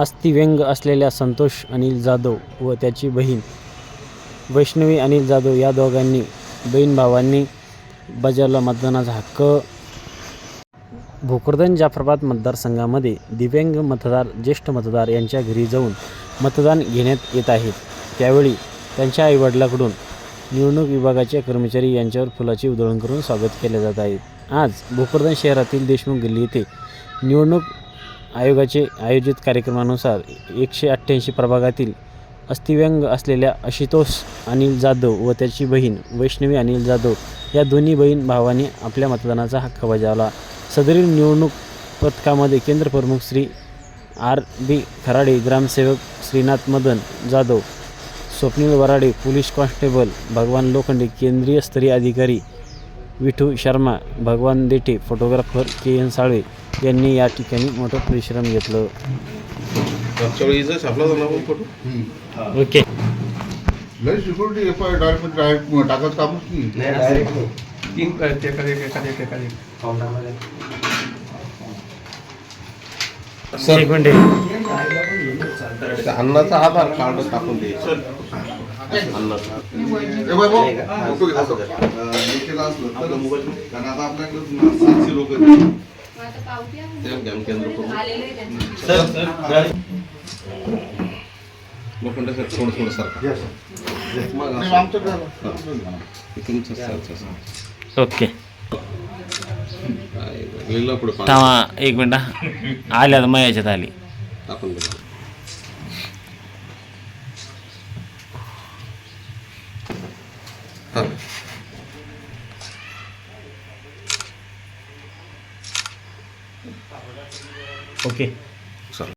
अस्थिव्यंग असलेल्या संतोष अनिल जाधव व त्याची बहीण वैष्णवी अनिल जाधव या दोघांनी बहीण भावांनी बजावला मतदानाचा हक्क. भोकरदन जाफराबाद मतदारसंघामध्ये दिव्यांग मतदार ज्येष्ठ मतदार यांच्या घरी जाऊन मतदान घेण्यात येत आहेत त्यावेळी त्यांच्या आईवडिलाकडून निवडणूक विभागाचे कर्मचारी यांच्यावर फुलाची उधळण करून स्वागत केले जात आहे. आज भोकरदन शहरातील देशमुख गल्ली येथे निवडणूक आयोगाचे आयोजित कार्यक्रमानुसार एकशे अठ्ठ्याऐंशी प्रभागातील अस्थिव्यंग असलेल्या आशुतोष अनिल जाधव व त्याची बहीण वैष्णवी अनिल जाधव या दोन्ही बहीण भावाने आपल्या मतदानाचा हक्क बजावला. सदरील निवडणूक पथकामध्ये केंद्र प्रमुख श्री आर बी खराडे ग्रामसेवक श्रीनाथ मदन जाधव स्वप्नील वराडे पोलीस कॉन्स्टेबल भगवान लोखंडे केंद्रीय स्तरीय अधिकारी Vithu Sharma Bhagwan Dethe photographer K N Salve यांनी या ठिकाणी मोठं परिश्रम घेतलं. ओके लय security F I direct direct कामच नाही. तीन एक मिनिट. अन्नाचा आधार कार्ड टाकून द्यायचं अन्नाचा. कारण आता आपल्याकडे सातशे लोक करून लोखंडाचं थोडं थोडं सारखं. ओके एक मिनिट. आल्या मग याच्यात आली टाकून ओके